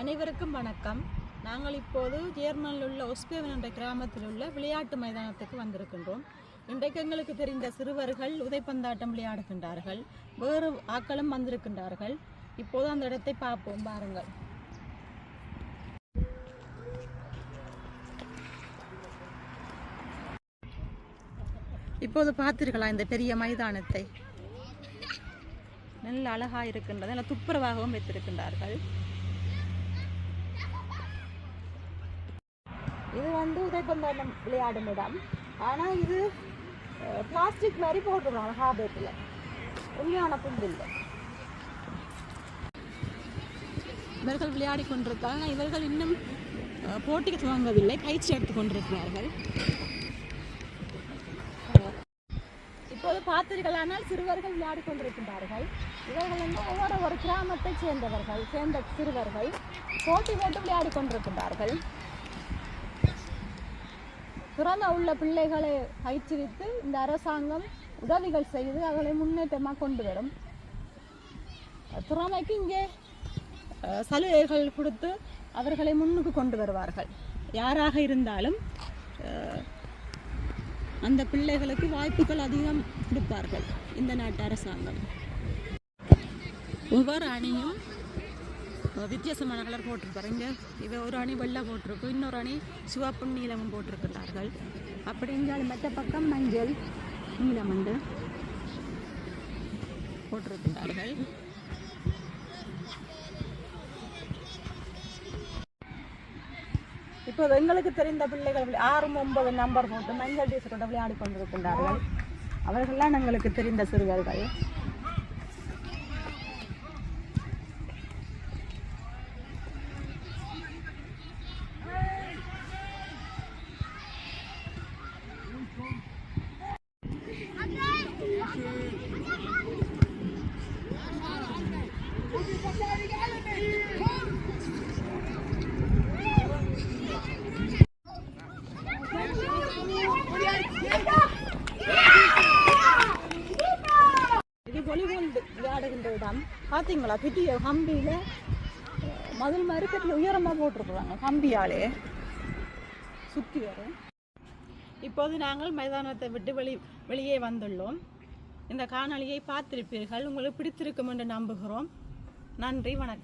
அனைவருக்கும் வணக்கம். நாங்கள் இப்போது ஜேர்மனில் உள்ள ஒஸ்பேவன் என்ற கிராமத்தில் உள்ள விளையாட்டு மைதானத்துக்கு வந்திருக்கின்றோம். இன்றைக்கு எங்களுக்கு தெரிந்த சிறுவர்கள் உதைப்பந்தாட்டம் விளையாடுகின்றார்கள். வேறு ஆக்களும் வந்திருக்கின்றார்கள். இப்போது அந்த இடத்தை பார்ப்போம். பாருங்கள். இப்போது பார்த்தீர்களா இந்த பெரிய மைதானத்தை? நல்ல அழகாக இருக்கின்றது. நல்ல துப்புரவாகவும் வைத்திருக்கின்றார்கள். இது வந்து உதைப்பந்தாட்டம் விளையாடும் இடம். ஆனால் இது பிளாஸ்டிக் மாதிரி போட்டுருவாங்க ஹாபேட்டில் உண்மையான புல் இல்லை இவர்கள் விளையாடி கொண்டிருக்காங்க இவர்கள் இன்னும் போட்டிக்கு துவங்கவில்லை. பயிற்சி எடுத்துக் கொண்டிருக்கிறார்கள். இப்போது பார்த்தீர்களானால் சிறுவர்கள் விளையாடி கொண்டிருக்கின்றார்கள். இவர்கள் வந்து ஒவ்வொரு ஒரு கிராமத்தை சேர்ந்தவர்கள் சேர்ந்த சிறுவர்கள் போட்டி போட்டு விளையாடி கொண்டிருக்கின்றார்கள். திறமை உள்ள பிள்ளைகளை பயிற்றுவித்து இந்த அரசாங்கம் உதவிகள் செய்து அவர்களை முன்னேற்றமாக கொண்டு வரும். திறமைக்கு இங்கே அஹ், சலுகைகள் கொடுத்து அவர்களை முன்னுக்கு கொண்டு வருவார்கள். யாராக இருந்தாலும் அஹ், அந்த பிள்ளைகளுக்கு வாய்ப்புகள் அதிகம் கொடுப்பார்கள் இந்த நாட்டு அரசாங்கம். ஒவ்வொரு அணியும் வித்தியாசமான கலர் போட்டிருப்பாரு இங்கே இவ ஒரு அணி வெள்ளை போட்டிருக்கும் இன்னொரு அணி சிவப்பு நீளமும் போட்டிருக்கிறார்கள். அப்படி இங்கே மற்ற பக்கம் மஞ்சள் நீளம் வந்து போட்டிருக்கிறார்கள். இப்போ எங்களுக்கு தெரிந்த பிள்ளைகள் ஆறு ஒன்பது நம்பர் போட்டு மஞ்சள் டீசரோட விளையாடி கொண்டிருக்கின்றார்கள். அவர்கள்லாம் எங்களுக்கு தெரிந்த சிறுவர்கள். விளையாடுகின்ற இடம் பார்த்தீங்களா? பிடிய கம்பியில் மதில் மறுக்கத்தில் உயரமாக போட்டிருக்குறாங்க கம்பியாலே. சுற்றி வரும். இப்போது நாங்கள் மைதானத்தை விட்டு வெளி வெளியே வந்துள்ளோம். இந்த காணொளியை பார்த்திருப்பீர்கள். உங்களுக்கு பிடித்திருக்கும் என்று நம்புகிறோம். நன்றி வணக்கம்.